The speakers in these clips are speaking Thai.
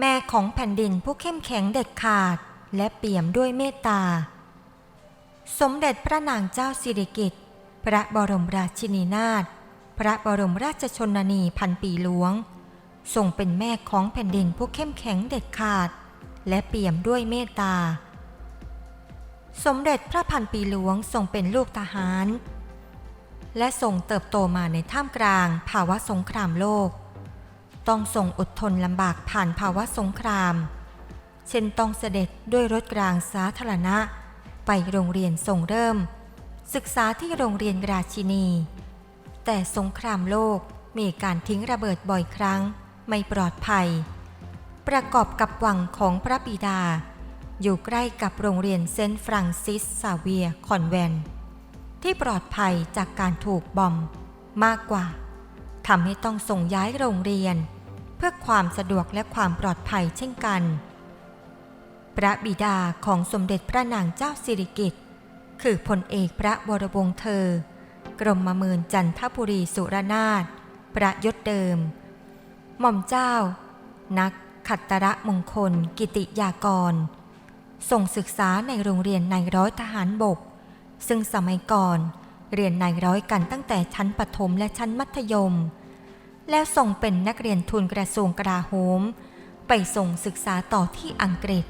แม่ของแผ่นดินผู้เข้มแข็งเด็ดขาดและเปี่ยมด้วยเมตตา สมเด็จพระนางเจ้าสิริกิติ์พระบรมราชินีนาถพระบรมราชชนนีพันปีหลวงทรงเป็นแม่ของแผ่นดินผู้เข้มแข็งเด็ดขาด และเปี่ยมด้วยเมตตา สมเด็จพระพันปีหลวงทรงเป็นลูกทหาร และทรงเติบโตมาในท่ามกลางภาวะสงครามโลก ต้องทรงอดทนลำบากผ่านภาวะสงคราม เช่นต้องเสด็จด้วยรถรางสาธารณะ ไปโรงเรียนทรงเริ่ม ศึกษาที่โรงเรียนราชินี แต่สงครามโลกมีการทิ้งระเบิดบ่อยครั้ง ไม่ปลอดภัย ประกอบกับวังของพระบิดา อยู่ใกล้กับโรงเรียนเซนต์ฟรังซิสซาเวียคอนแวน ที่ปลอดภัยจากการถูกบอมมากกว่าทำให้ต้องส่งย้ายโรงเรียน เพื่อความสะดวกและความปลอดภัยเช่นกัน พระบิดาของสมเด็จพระนางเจ้าสิริกิติ์คือพลเอกพระวรวงศ์เธอ กรมมมินจันทบุรีสุรนาถประยศเดิม หม่อมเจ้า นักขัตตระมงคล กิติยากร ส่งศึกษาในโรงเรียนนายร้อยทหารบก ซึ่งสมัยก่อน เรียนนายร้อยกันตั้งแต่ชั้นประถมและชั้นมัธยม แล้วส่งเป็นนักเรียนทุนกระทรวงกลาโหม ไปส่งศึกษาต่อที่อังกฤษ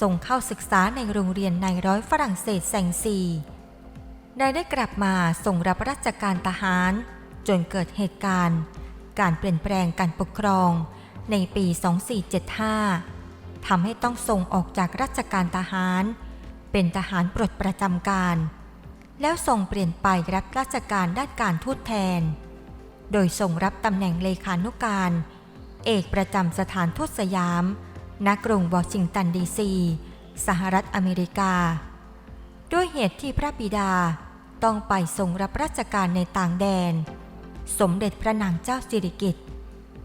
ส่งเข้าศึกษาในโรงเรียนในร้อยฝรั่งเศสแซงซีได้ได้กลับมาส่งรับราชการทหาร จนเกิดเหตุการณ์ การเปลี่ยนแปลงการปกครอง ในปี 2475ทำให้ต้องส่งออกจากราชการทหาร เป็นทหารปลดประจำการ แล้วส่งเปลี่ยนไปรับราชการด้านการทูตแทน โดยส่งรับตำแหน่งเลขานุการ เอกประจำสถานทูตสยาม ณ กรุงวอชิงตันดีซี สหรัฐอเมริกา ด้วยเหตุที่พระบิดาต้องไปทรงรับราชการในต่างแดน สมเด็จพระนางเจ้าสิริกิติ์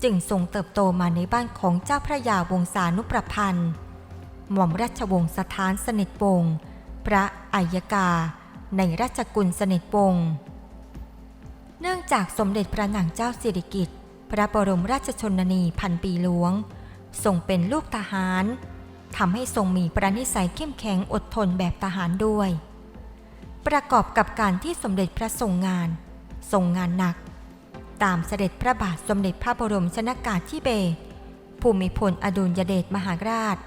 จึงทรงเติบโตมาในบ้านของเจ้าพระยาวงศานุประพันธ์ หม่อมราชวงศ์สถานสนิทวงศ์พระอัยกา ในราชกุลสนิทวงศ์ เนื่องจากสมเด็จพระนางเจ้าสิริกิติ์พระบรมราชชนนีพันปีหลวงทรงเป็นลูกทหารทำให้ทรงมีประนิสัยเข้มแข็งอดทนแบบทหารด้วย ประกอบกับการที่สมเด็จพระทรงงานทรงงานหนัก ตามเสด็จพระบาทสมเด็จพระบรมชนากาธิเบศรภูมิพลอดุลยเดชมหาราช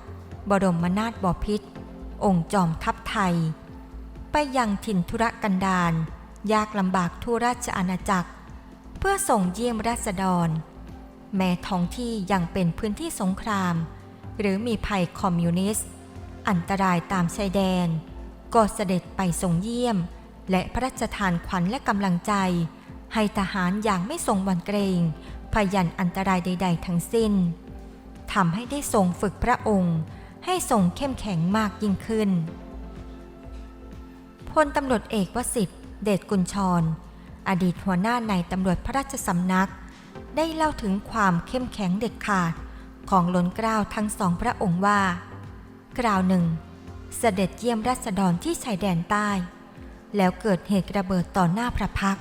บรมนาถบพิตรองค์จอมทัพไทย ไปยังถิ่นธุรกันดาร ยากลำบากทั่วราชอาณาจักร เพื่อส่งเยี่ยมราษฎร แม้ท้องที่ยังเป็นพื้นที่สงคราม หรือมีภัยคอมมิวนิสต์ อันตรายตามชายแดน ก็เสด็จไปทรงเยี่ยม และพระราชทานขวัญและกำลังใจ ให้ทหารอย่างไม่ทรงวันเกรงพยันอันตรายใด ๆ ทั้งสิ้นทำให้ได้ทรงฝึกพระองค์ให้ทรงเข้มแข็งมากยิ่งขึ้นพลตำรวจเอกวสิทธิ์ เดชกุลชรอดีตหัวหน้าในตำรวจพระราชสำนัก ได้เล่าถึงความเข้มแข็งเด็ดขาดของล้นเกล้าทั้งสองพระองค์ว่า กล่าวหนึ่ง เสด็จเยี่ยมราษฎรที่ชายแดนใต้ แล้วเกิดเหตุระเบิดต่อหน้าพระพัก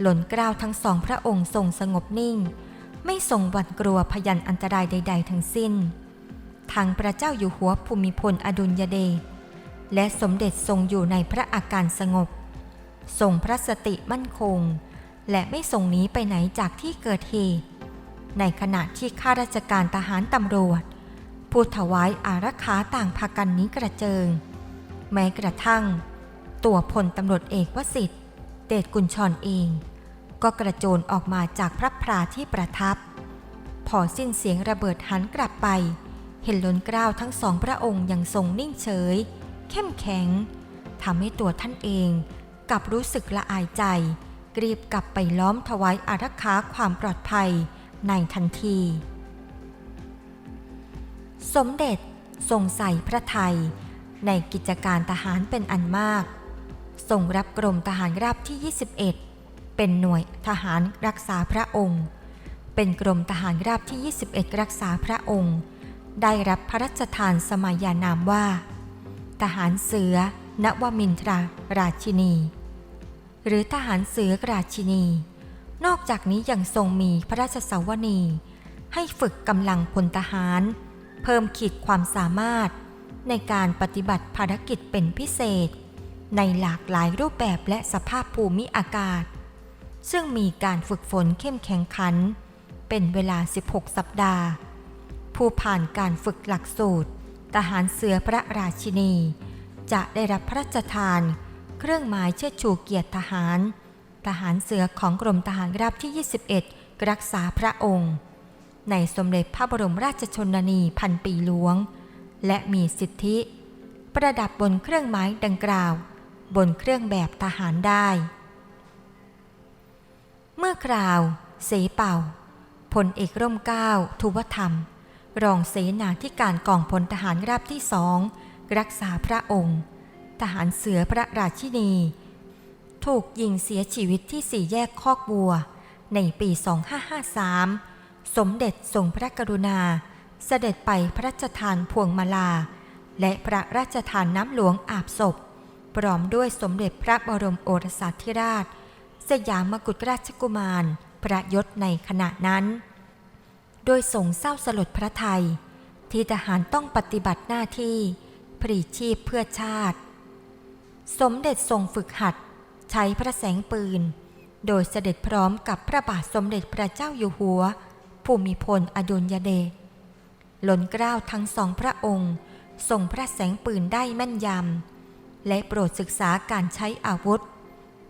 หล่นเกล้าวทั้งสองพระองค์ทรงสงบนิ่ง ไม่ทรงหวั่นกลัวพยันอันตรายใด ๆ ทั้งสิ้นทั้งพระเจ้าอยู่หัวภูมิพลอดุลยเดชและสมเด็จทรงอยู่ในพระอาการสงบ ทรงพระสติมั่นคง และไม่ทรงหนีไปไหนจากที่เกิดเหตุ ในขณะที่ข้าราชการทหารตำรวจ ผู้ถวายอารักขาต่างพากันนี้กระเจิง แม้กระทั่ง ตัวพลตำรวจเอกวสิทธิ์เดชกุลชรเอง ก็กระโจนออกมาจากพระพราที่ประทับ พอสิ้นเสียงระเบิดหันกลับไป เห็นล้นกล้าวทั้งสองพระองค์ยังทรงนิ่งเฉย เข้มแข็งทำให้ตัวท่านเอง กับรู้สึกละอายใจกรีบกลับไปล้อมถวายอารักขาความปลอดภัยในทันที สมเด็จทรงใส่พระไทย ในกิจการทหารเป็นอันมาก ทรงรับกรมทหารราบที่ 21 เป็นหน่วยทหารรักษาพระองค์ เป็นกรมทหารราบที่ 21 รักษาพระองค์ ได้รับพระราชทานสมัยยานามว่า ทหารเสือนวมินทราราชินี หรือทหารเสือราชินี นอกจากนี้ยังทรงมีพระราชสาวนี ให้ฝึกกำลังพลทหาร เพิ่มขีดความสามารถ ในการปฏิบัติภารกิจเป็นพิเศษ ในหลากหลายรูปแบบและสภาพภูมิอากาศ ซึ่งมีการฝึกฝนเข้มแข็งขัน เป็นเวลา 16 สัปดาห์ ผู้ผ่านการฝึกหลักสูตร ทหารเสือพระราชินี จะได้รับพระราชทาน เครื่องหมายเชิดชูเกียรติทหาร ทหารเสือของกรมทหารราบที่ 21 รักษาพระองค์ ในสมเด็จพระบรมราชชนนีพันปีหลวง และมีสิทธิ ประดับบนเครื่องหมายดังกล่าว บนเครื่องแบบทหารได้ เมื่อคราว เสเป่าพลเอกร่มเก้าทุวธรรม รองเสนาธิการกองพลทหารราบที่สองรักษาพระองค์ ทหารเสือพระราชินี ถูกยิงเสียชีวิตที่สี่แยกคอกบัว ในปี 2553 สมเด็จทรงพระกรุณา เสด็จไปพระราชทานพวงมาลา และพระราชทานน้ำหลวงอาบศพ พร้อมด้วยสมเด็จพระบรมโอรสาธิราช สยามกุฎราชกุมารประยศในขณะนั้น โดยทรงเศร้าสลดพระไทยที่ทหารต้องปฏิบัติหน้าที่ปรีชีพเพื่อชาติ สมเด็จทรงฝึกหัด ใช้พระแสงปืน โดยเสด็จพร้อมกับพระบาทสมเด็จพระเจ้าอยู่หัว ภูมิพลอดุลยเดชหล้นเกล้าทั้งสองพระองค์ทรงพระแสงปืนได้แม่นยำ และโปรดศึกษาการใช้อาวุธ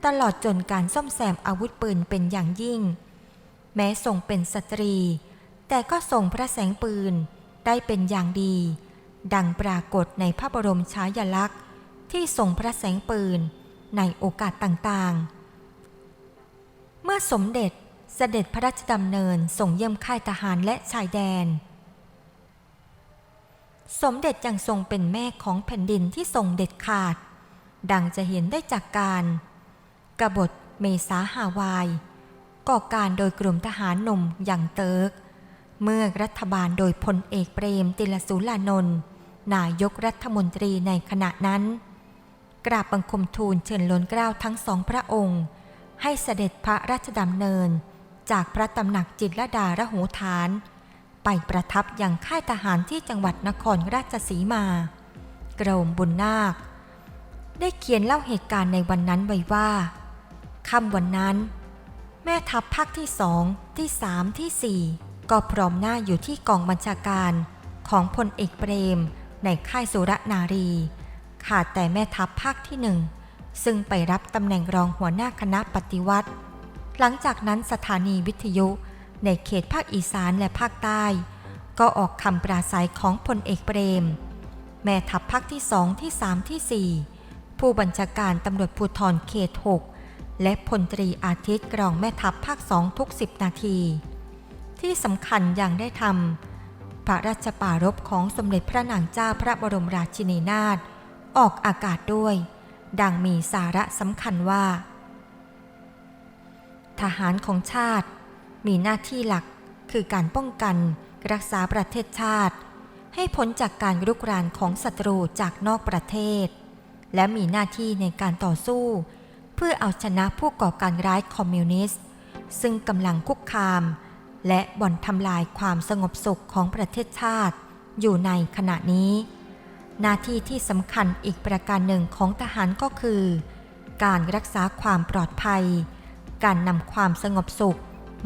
ตลอดจนการซ่อมแซมอาวุธปืนเป็นอย่างยิ่ง แม้ทรงเป็นสตรี แต่ก็ทรงพระแสงปืนได้เป็นอย่างดี ดังปรากฏในพระบรมฉายาลักษณ์ ที่ทรงพระแสงปืนในโอกาสต่างๆ เมื่อสมเด็จเสด็จพระราชดำเนินส่งเยี่ยมค่ายทหารและชายแดน สมเด็จยังทรงเป็นแม่ของแผ่นดินที่ทรงเด็ดขาด ดังจะเห็นได้จากการกบฏเมษาฮาวาย ก่อการโดยกลุ่มทหารหนุ่มอย่างเติร์ก เมื่อรัฐบาลโดยพลเอกเปรมติลสุรานนท์นายกรัฐมนตรีในขณะนั้น กราบบังคมทูลเชิญล้นเกล้าทั้งสองพระองค์ ให้เสด็จพระราชดำเนิน จากพระตำหนักจิตรดาระหูฐาน ไปประทับยังค่ายทหารที่จังหวัดนครราชสีมา กรมบุญนาค ได้เขียนเล่าเหตุการณ์ในวันนั้นไว้ว่าค่ำวันนั้น แม่ทัพภาคที่สองที่สามที่สี่ก็พร้อมหน้าอยู่ที่กองบัญชาการของพลเอกเปรม ในค่ายสุรนารี ขาดแต่แม่ทัพภาคที่หนึ่งซึ่งไปรับตำแหน่งรองหัวหน้าคณะปฏิวัติ หลังจากนั้นสถานีวิทยุในเขตภาคอีสานและภาคใต้ ก็ออกคำปราศัยของพลเอกเปรม แม่ทัพภาคที่สองที่สามที่สี่ผู้บัญชาการตำรวจภูธรเขตหกและพลตรีอาทิตย์กรองแม่ทัพภาคสองทุกสิบนาที ที่สำคัญอย่างได้ทำพระราชปารภของสมเด็จพระนางเจ้าพระบรมราชินีนาถ ออกอากาศด้วย ดังมีสาระสำคัญว่า ทหารของชาติ มีหน้าที่หลักคือการป้องกันรักษาประเทศชาติ ให้พ้นจากการรุกรานของศัตรูจากนอกประเทศ และมีหน้าที่ในการต่อสู้ เพื่อเอาชนะผู้ก่อการร้ายคอมมิวนิสต์ ซึ่งกำลังคุกคาม และบ่อนทำลายความสงบสุขของประเทศชาติ อยู่ในขณะนี้ หน้าที่ที่สำคัญอีกประการหนึ่งของทหารก็คือ การรักษาความปลอดภัย การนำความสงบสุข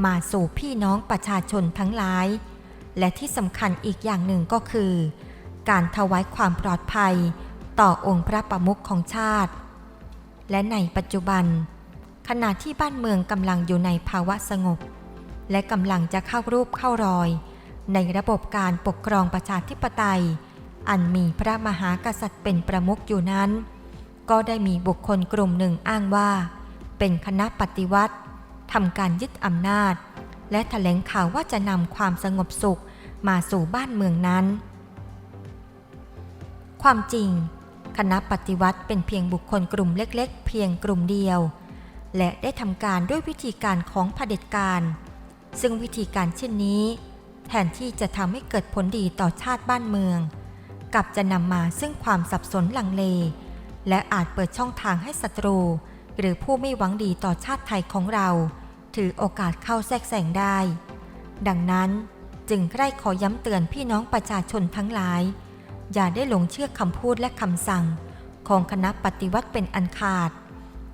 มาสู่พี่น้องประชาชนทั้งหลาย และที่สำคัญอีกอย่างหนึ่งก็คือ การถวายความปลอดภัย ต่อองค์พระประมุขของชาติ และในปัจจุบัน ขณะที่บ้านเมืองกำลังอยู่ในภาวะสงบ และกำลังจะเข้ารูปเข้ารอย ในระบบการปกครองประชาธิปไตย อันมีพระมหากษัตริย์เป็นประมุขอยู่นั้น ก็ได้มีบุคคลกลุ่มหนึ่งอ้างว่า เป็นคณะปฏิวัติทำการยึดอำนาจ และแถลงข่าวว่าจะนำความสงบสุขมาสู่บ้านเมืองนั้น ความจริง คณะปฏิวัติเป็นเพียงบุคคลกลุ่มเล็กๆ เพียงกลุ่มเดียว และได้ทำการด้วยวิธีการของเผด็จการ ซึ่งวิธีการเช่นนี้ แทนที่จะทำให้เกิดผลดีต่อชาติบ้านเมือง กับจะนำมาซึ่งความสับสนลังเล และอาจเปิดช่องทางให้ศัตรู หรือผู้ไม่หวังดีต่อชาติไทยของเรา ถือโอกาสเข้าแทรกแซงได้ ดังนั้นจึงใกล้ขอย้ำเตือนพี่น้องประชาชนทั้งหลาย อย่าได้หลงเชื่อคำพูดและคำสั่ง ของคณะปฏิวัติเป็นอันขาด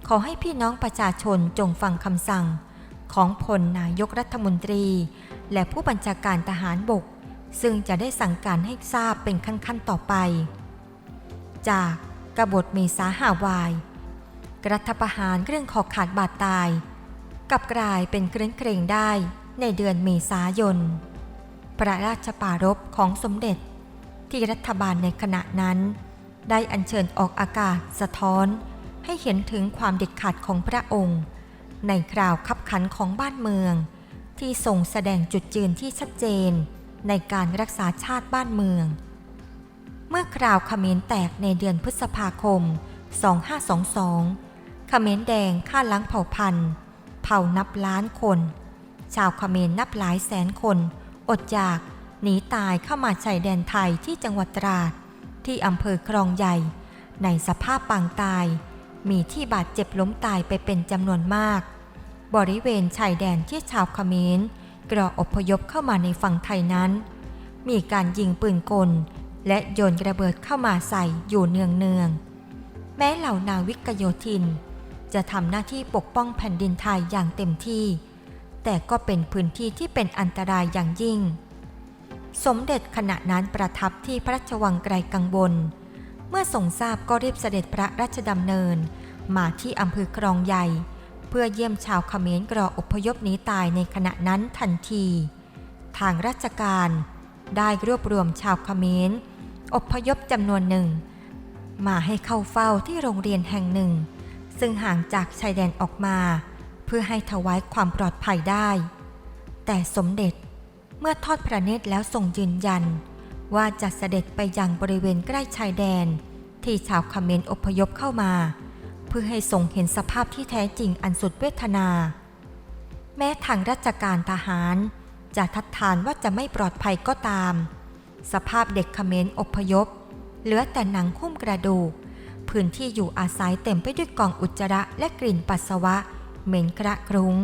ขอให้พี่น้องประชาชนจงฟังคำสั่ง ของพลนายกรัฐมนตรี และผู้บัญชาการทหารบก ซึ่งจะได้สั่งการให้ทราบเป็นขั้นๆต่อไป จากกบฏเมษาหาวายรัฐประหารเรื่องขอขาดบาดตาย กับกลายเป็นเครื่องเกรงได้ในเดือนเมษายน พระราชปารภของสมเด็จที่รัฐบาลในขณะนั้น ได้อัญเชิญออกอากาศสะท้อนให้เห็นถึงความเด็ดขาดของพระองค์ ในคราวขับขันของบ้านเมือง ที่ทรงแสดงจุดยืนที่ชัดเจน ในการรักษาชาติบ้านเมือง เมื่อคราวเขมรแตกในเดือนพฤษภาคม 2522เขมรแดงฆ่าล้างเผ่าพันธุ์ เผ่านับล้านคน ชาวเขมรนับหลายแสนคน อดอยากหนีตายเข้ามาชายแดนไทยที่จังหวัดตราด ที่อำเภอคลองใหญ่ ในสภาพปางตาย มีที่บาดเจ็บล้มตายไปเป็นจำนวนมาก บริเวณชายแดนที่ชาวเขมรก รออพยพเข้ามาในฝั่งไทยนั้น มีการยิงปืนกล และโยนกระเบิดเข้ามาใส่อยู่เนืองเนืองๆแม้เหล่านาวิกโยธิน จะทำหน้าที่ปกป้องแผ่นดินไทยอย่างเต็มที่ แต่ก็เป็นพื้นที่ที่เป็นอันตรายอย่างยิ่ง สมเด็จขณะนั้นประทับที่พระราชวังไกลกังวลเมื่อทรงทราบก็รีบเสด็จพระราชดำเนิน มาที่อำเภอครองใหญ่ เพื่อเยี่ยมชาวเขมรกรออพยพหนีตายในขณะนั้นทันที ทางราชการได้รวบรวมชาวเขมรอพยพจำนวนหนึ่ง มาให้เข้าเฝ้าที่โรงเรียนแห่งหนึ่ง ซึ่งห่างจากชายแดนออกมา เพื่อให้ถวายความปลอดภัยได้ แต่สมเด็จเมื่อทอดพระเนตรแล้วทรงยืนยัน ว่าจะเสด็จไปยังบริเวณใกล้ชายแดน ที่ชาวเขมรอพยพเข้ามา เพื่อให้ทรงเห็นสภาพที่แท้จริงอันสุดเวทนา แม้ทางราชการทหาร จะทัดทานว่าจะไม่ปลอดภัยก็ตาม สภาพเด็กเขมรอพยพ เหลือแต่หนังหุ้มกระดูก พื้นที่อยู่อาศัยเต็มไปด้วยกองอุจจาระและกลิ่นปัสสาวะ เหม็นกระกรุง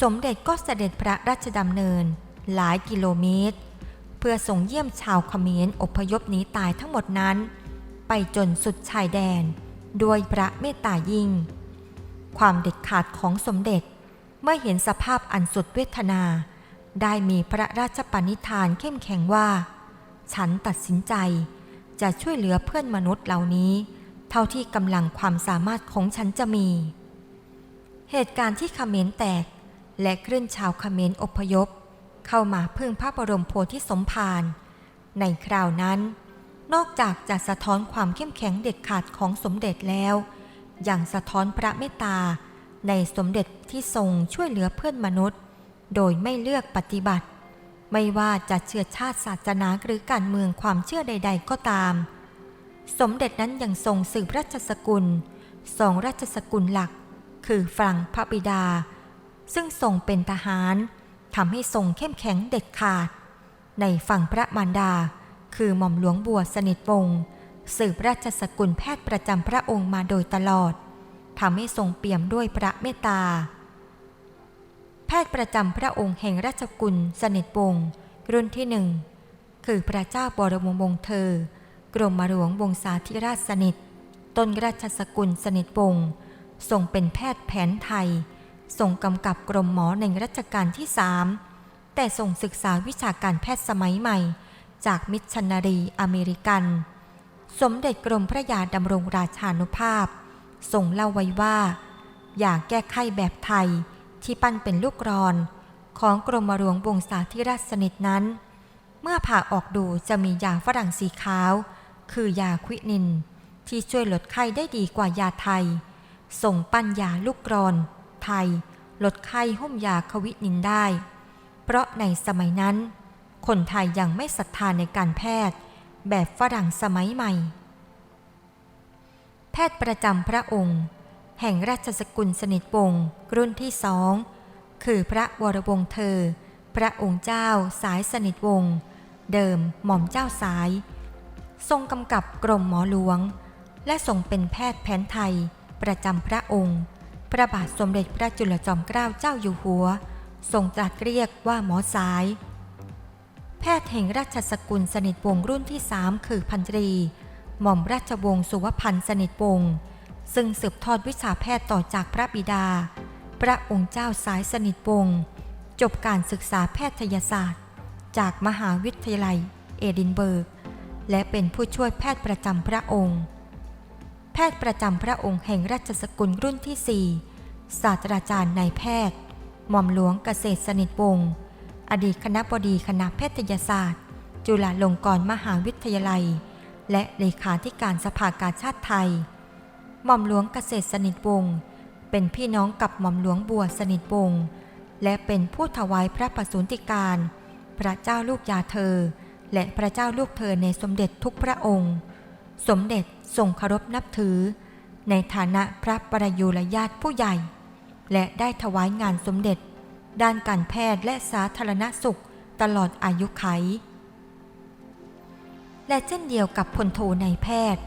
สมเด็จก็เสด็จพระราชดำเนิน หลายกิโลเมตร เพื่อส่งเยี่ยมชาวเขมรอพยพหนีตายทั้งหมดนั้น ไปจนสุดชายแดน ด้วยพระเมตตายิ่ง ความเด็ดขาดของสมเด็จเมื่อเห็นสภาพอันสุดเวทนา ได้มีพระราชปณิธานเข้มแข็งว่า ฉันตัดสินใจจะช่วยเหลือเพื่อนมนุษย์เหล่านี้ เท่าที่กำลังความสามารถของฉันจะมี เหตุการณ์ที่ขเขมรแตก และคลื่นชาวขเขมรอพยพ เข้ามาพึ่งพระบรมโพธิสมภารในคราวนั้น นอกจากจะสะท้อนความเข้มแข็งเด็ดขาดของสมเด็จแล้ว ยังสะท้อนพระเมตตา ในสมเด็จที่ทรงช่วยเหลือเพื่อนมนุษย์ โดยไม่เลือกปฏิบัติ ไม่ว่าจะเชื้อชาติศาสนาหรือการเมืองความเชื่อใด ๆ ก็ตาม สมเด็จนั้นยังทรงสืบราชสกุลสองราชสกุลหลัก คือฝั่งพระบิดา ซึ่งทรงเป็นทหารทำให้ทรงเข้มแข็งเด็ดขาด ในฝั่งพระมารดา คือหม่อมหลวงบัวสนิทวงศ์สืบราชสกุลแพทย์ประจำพระองค์มาโดยตลอดทำให้ทรงเปี่ยมด้วยพระเมตตา แพทย์ประจำพระองค์แห่งราชกุลสนิทวงศ์รุ่นที่หนึ่งคือพระเจ้าบรมวงศ์เธอ กรมหลวงวงศาธิราชสนิท ต้นราชสกุลสนิทวงศ์ทรงเป็นแพทย์แผนไทย ทรงกำกับกรมหมอในรัชกาลที่สามแต่ทรงศึกษาวิชาการแพทย์สมัยใหม่ จากมิชชันนารีอเมริกัน สมเด็จกรมพระยาดำรงราชานุภาพทรงเล่าไว้ว่า อยากแก้ไขแบบไทยที่ปั้นเป็นลูกกรอน ของกรมหลวงวงศาธิราชสนิทนั้น เมื่อผ่าออกดูจะมียาฝรั่งสีขาว คือยาควินิน ที่ช่วยลดไข้ได้ดีกว่ายาไทย ส่งปั้นยาลูกกรอน ไทย ลดไข้หุ้มยาควินินได้ เพราะในสมัยนั้น คนไทยยังไม่ศรัทธาในการแพทย์ แบบฝรั่งสมัยใหม่ แพทย์ประจำพระองค์ แห่งราชสกุลสนิทวงศ์รุ่นที่สองคือพระวรวงศ์เธอ พระองค์เจ้าสายสนิทวงศ์เดิมหม่อมเจ้าสาย ทรงกำกับกรมหมอหลวง และทรงเป็นแพทย์แผนไทยประจำพระองค์ พระบาทสมเด็จพระจุลจอมเกล้าเจ้าอยู่หัว ทรงตรัสเรียกว่าหมอสาย แพทย์แห่งราชสกุลสนิทวงศ์รุ่นที่สามคือพันตรี หม่อมราชวงศ์สุวพันธ์สนิทวงศ์ซึ่งสืบทอดวิชาแพทย์ต่อจากพระบิดา พระองค์เจ้าสายสนิทวงศ์จบการศึกษาแพทยศาสตร์ จากมหาวิทยาลัย เอดินเบิร์ก และเป็นผู้ช่วยแพทย์ประจำพระองค์ แพทย์ประจำพระองค์แห่งราชสกุลรุ่นที่ 4 ศาสตราจารย์นายแพทย์ หม่อมหลวงเกษตรสนิทวงศ์ อดีตคณะบดีคณะแพทยศาสตร์ จุฬาลงกรณ์มหาวิทยาลัย และเลขาธิการสภากาชาติไทย หม่อมหลวงเกษตรสนิทวงศ์เป็นพี่น้องกับหม่อมหลวงบัวสนิทวงศ์และเป็นผู้ถวายพระประสูติการ พระเจ้าลูกยาเธอ และพระเจ้าลูกเธอในสมเด็จทุกพระองค์ สมเด็จทรงเคารพนับถือ ในฐานะพระประยุรญาติผู้ใหญ่ และได้ถวายงานสมเด็จ ด้านการแพทย์และสาธารณสุขตลอดอายุไข และเช่นเดียวกับพลโทนายแพทย์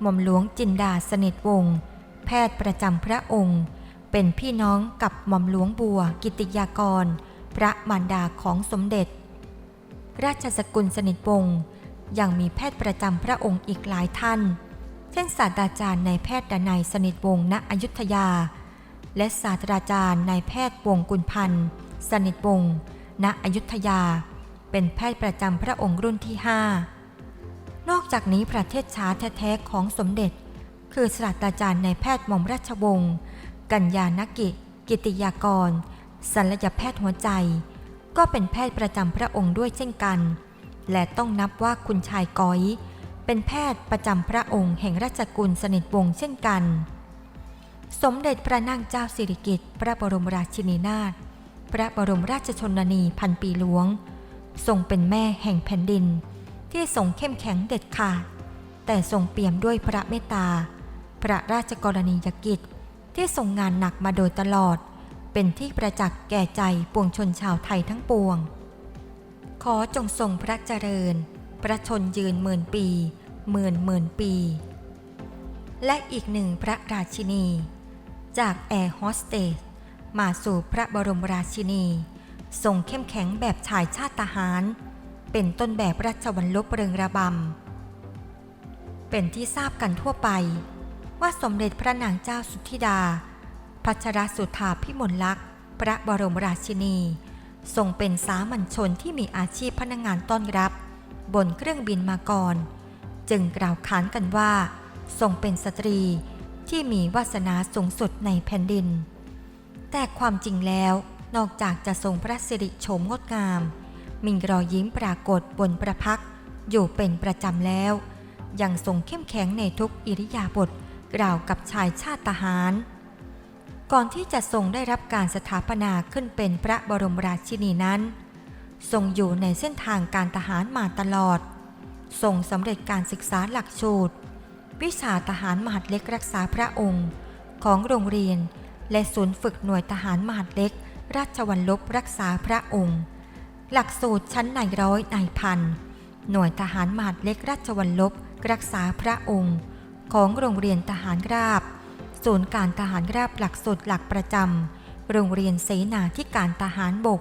หม่อมหลวงจินดาสนิทวงศ์แพทย์ประจำพระองค์ เป็นพี่น้องกับหม่อมหลวงบัวกิติยากร พระมารดาของสมเด็จ ราชสกุลสนิทวงศ์ยังมีแพทย์ประจำพระองค์อีกหลายท่าน เช่นศาสตราจารย์นายแพทย์ดนัยสนิทวงศ์ณอยุธยา และศาสตราจารย์นายแพทย์วงกุลพันธ์สนิทวงศ์ณอยุธยา เป็นแพทย์ประจำพระองค์รุ่นที่ 5 นอกจากนี้ประเทศชาแท้ๆของสมเด็จ คือศาสตราจารย์นายแพทย์หม่อมราชวงศ์กัญญานกิจ กิติยากรศัลยแพทย์หัวใจ ก็เป็นแพทย์ประจำพระองค์ด้วยเช่นกัน และต้องนับว่าคุณชายก้อย เป็นแพทย์ประจำพระองค์แห่งราชกุลสนิทวงศ์เช่นกัน สมเด็จพระนางเจ้าสิริกิติ์พระบรมราชินีนาถพระบรมราชชนนีพันปีหลวง ทรงเป็นแม่แห่งแผ่นดิน ที่ทรงเข้มแข็งเด็ดขาด แต่ทรงเปี่ยมด้วยพระเมตตา พระราชกรณียกิจที่ทรงงานหนักมาโดยตลอด เป็นที่ประจักษ์แก่ใจปวงชนชาวไทยทั้งปวง ขอจงทรงพระเจริญประชนยืนหมื่นปีหมื่นหมื่นปี และอีกหนึ่งพระราชินี จากแอร์โฮสเตสมาสู่พระบรมราชินีทรงเข้มแข็งแบบชายชาติทหาร เป็นต้นแบบราชวัลลบเริงระบำ เป็นที่ทราบกันทั่วไป ว่าสมเด็จพระนางเจ้าสุธิดา พัชรสุธาพิมลลักษณ์ พระบรมราชินี ทรงเป็นสามัญชนที่มีอาชีพพนักงงานต้อนรับ บนเครื่องบินมาก่อน จึงกล่าวขานกันว่า ทรงเป็นสตรี ที่มีวาสนาสูงสุดในแผ่นดิน แต่ความจริงแล้วนอกจากจะทรงพระสิริโฉมงดงาม มีรอยยิ้มปรากฏบนประพักอยู่เป็นประจำแล้ว ยังทรงเข้มแข็งในทุกอิริยาบถกล่าวกับชายชาติทหาร ก่อนที่จะทรงได้รับการสถาปนาขึ้นเป็นพระบรมราชินีนั้น ทรงอยู่ในเส้นทางการทหารมาตลอด ทรงสำเร็จการศึกษาหลักสูตร วิชาทหารมหาดเล็กรักษาพระองค์ ของโรงเรียน และศูนย์ฝึกหน่วยทหารมหาดเล็ก ราชวัลลบรักษาพระองค์ หลักสูตรชั้นนายร้อยนายพัน หน่วยทหารมหาดเล็กราชวัลลบรักษาพระองค์ ของโรงเรียนทหารราบ ศูนย์การทหารราบหลักสูตรหลักประจำโรงเรียนเสนาธิการทหารบก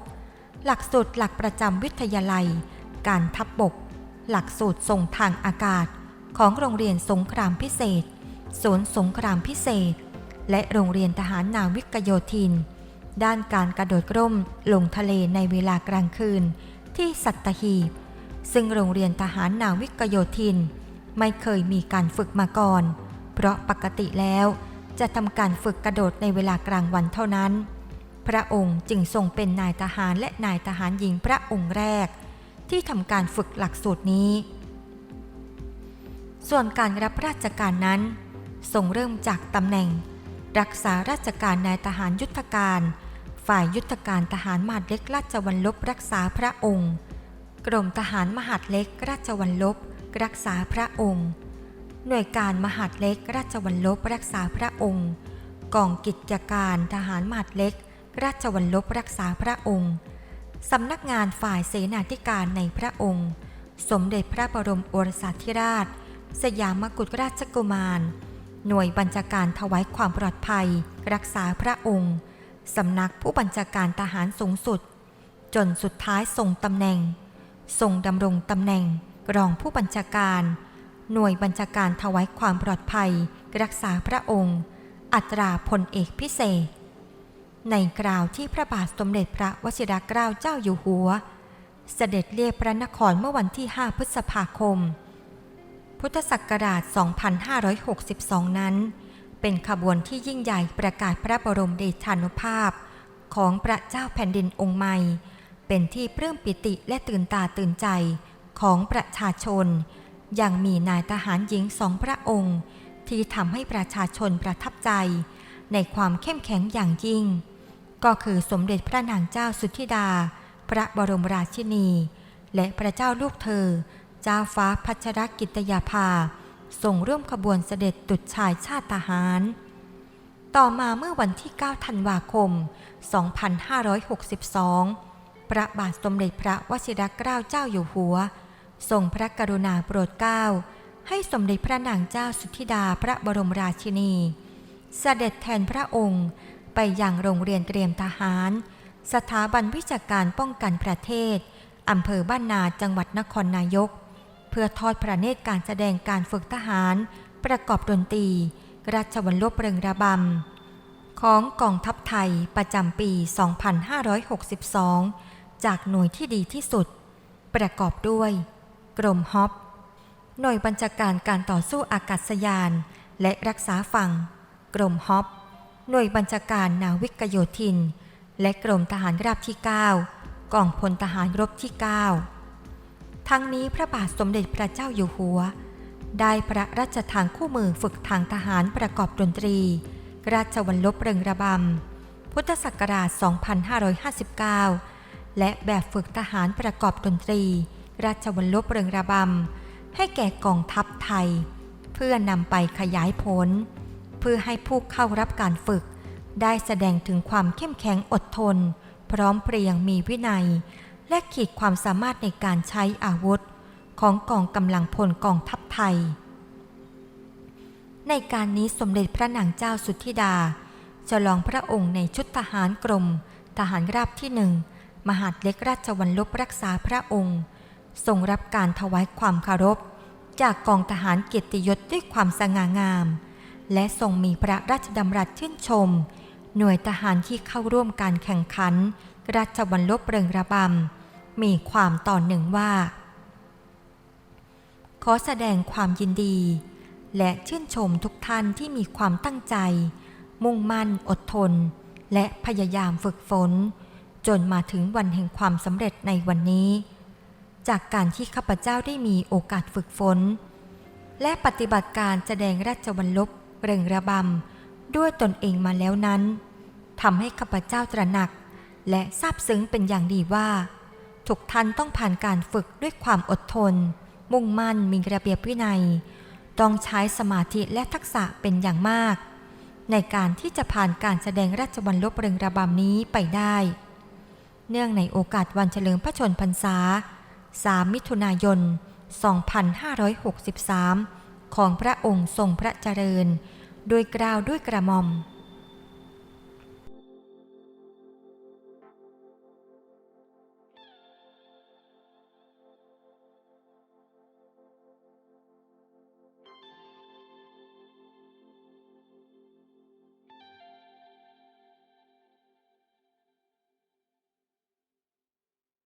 หลักสูตรหลักประจำวิทยาลัย การทัพบบก หลักสูตรส่งทางอากาศ ของโรงเรียนสงครามพิเศษ ศูนย์สงครามพิเศษ และโรงเรียนทหารนาวิกโยธิน ด้านการกระโดดร่มลงทะเลในเวลากลางคืน ที่สัตหีบ ซึ่งโรงเรียนทหารนาวิกโยธิน ไม่เคยมีการฝึกมาก่อน เพราะปกติแล้วจะทำการฝึกกระโดดในเวลากลางวันเท่านั้น พระองค์จึงทรงเป็นนายทหารและนายทหารหญิงพระองค์แรก ที่ทำการฝึกหลักสูตรนี้ ส่วนการรับราชการนั้นทรงเริ่มจากตำแหน่ง รักษาราชการนายทหารยุทธการ ฝ่ายยุทธการทหารมหาดเล็กราชวัลลบรักษาพระองค์ กรมทหารมหาดเล็กราชวัลลบรักษาพระองค์ หน่วยการมหาดเล็กราชวัลลบรักษาพระองค์ กองกิจการทหารมหาดเล็ก ราชวัลลบรักษาพระองค์ สำนักงานฝ่ายเสนาธิการในพระองค์ สมเด็จพระบรมโอรสาธิราช สยามกุฎราชกุมาร หน่วยบัญชาการถวายความปลอดภัย รักษาพระองค์ สำนักผู้บัญชาการทหารสูงสุด จนสุดท้ายทรงตำแหน่ง ทรงดำรงตำแหน่ง รองผู้บัญชาการ หน่วยบัญชาการถวายความปลอดภัย รักษาพระองค์ อัตราพลเอกพิเศษ ในกล่าวที่พระบาทสมเด็จพระวชิรเกล้าเจ้าอยู่หัว เสด็จเลียบพระนครเมื่อวันที่ 5 พฤษภาคม พุทธศักราช 2562 นั้น เป็นขบวนที่ยิ่งใหญ่ประกาศพระบรมเดชานุภาพ ของพระเจ้าแผ่นดินองค์ใหม่ เป็นที่ปลื้มปิติและตื่นตาตื่นใจของประชาชน ยังมีนายทหารหญิงสองพระองค์ ที่ทำให้ประชาชนประทับใจ ในความเข้มแข็งอย่างยิ่ง ก็คือสมเด็จพระนางเจ้าสุทธิดา พระบรมราชินี และพระเจ้าลูกเธอ เจ้าฟ้าพัชรกิตยาภาส่งร่วมขบวนเสด็จตุดชายชาติทหาร ต่อมาเมื่อวันที่ 9 ธันวาคม 2562 พระบาทสมเด็จพระวชิรเกล้าเจ้าอยู่หัวทรงพระกรุณาโปรดเกล้า ให้สมเด็จพระนางเจ้าสุธิดาพระบรมราชินี เสด็จแทนพระองค์ไปยังโรงเรียนเตรียมทหาร สถาบันวิชาการป้องกันประเทศอำเภอบ้านนาจังหวัดนครนายก พื่อทอดพระเนตรการแสดงการฝึกทหาร ประกอบดนตรี ราชวัลลบเริงระบำ ของกองทัพไทยประจำปี 2562 จากหน่วยที่ดีที่สุด ประกอบด้วย กรมฮอปหน่วยบัญชาการการต่อสู้อากาศยาน และรักษาฝั่ง กรมฮอปหน่วยบัญชาการนาวิกโยธิน และกรมทหารราบที่ 9 กองพลทหารรบที่ 9 ทั้งนี้พระบาทสมเด็จพระเจ้าอยู่หัว ได้พระราชทานคู่มือฝึกทางทหารประกอบดนตรี ราชวัลลบเริงระบำ พุทธศักราช 2559 และแบบฝึกทหารประกอบดนตรี ราชวัลลบเริงระบำ ให้แก่กองทัพไทย เพื่อนำไปขยายผล เพื่อให้ผู้เข้ารับการฝึก ได้แสดงถึงความเข้มแข็งอดทน พร้อมเพรียงมีวินัย และขีดความสามารถในการใช้อาวุธของกองกำลังพลกองทัพไทย ในการนี้สมเด็จพระนางเจ้าสุทธิดาฉลองพระองค์ในชุดทหารกรม ทหารราบที่หนึ่ง มหาดเล็กราชวัลลบรักษาพระองค์ทรงรับการถวายความเคารพ จากกองทหารเกียรติยศด้วยความสง่างาม และทรงมีพระราชดำรัสชื่นชม หน่วยทหารที่เข้าร่วมการแข่งขัน ราชวัลลบเริงระบำ มีความต่อหนึ่งว่า ขอแสดงความยินดี และชื่นชมทุกท่านที่มีความตั้งใจ มุ่งมั่นอดทน และพยายามฝึกฝน จนมาถึงวันแห่งความสำเร็จในวันนี้ จากการที่ข้าพเจ้าได้มีโอกาสฝึกฝน และปฏิบัติการแสดงราชวัลลบเริงระบำด้วยตนเองมาแล้วนั้นทำให้ข้าพเจ้าตระหนัก และซาบซึ้งเป็นอย่างดีว่า ทุกท่านต้องผ่านการฝึกด้วยความอดทน มุ่งมั่นมีระเบียบวินัย ต้องใช้สมาธิและทักษะเป็นอย่างมาก ในการที่จะผ่านการแสดงราชวัลลบเริงระบำนี้ไปได้ เนื่องในโอกาสวันเฉลิมพระชนพรรษา 3 มิถุนายน 2563 ของพระองค์ทรงพระเจริญ โดยกล่าวด้วยกระหม่อม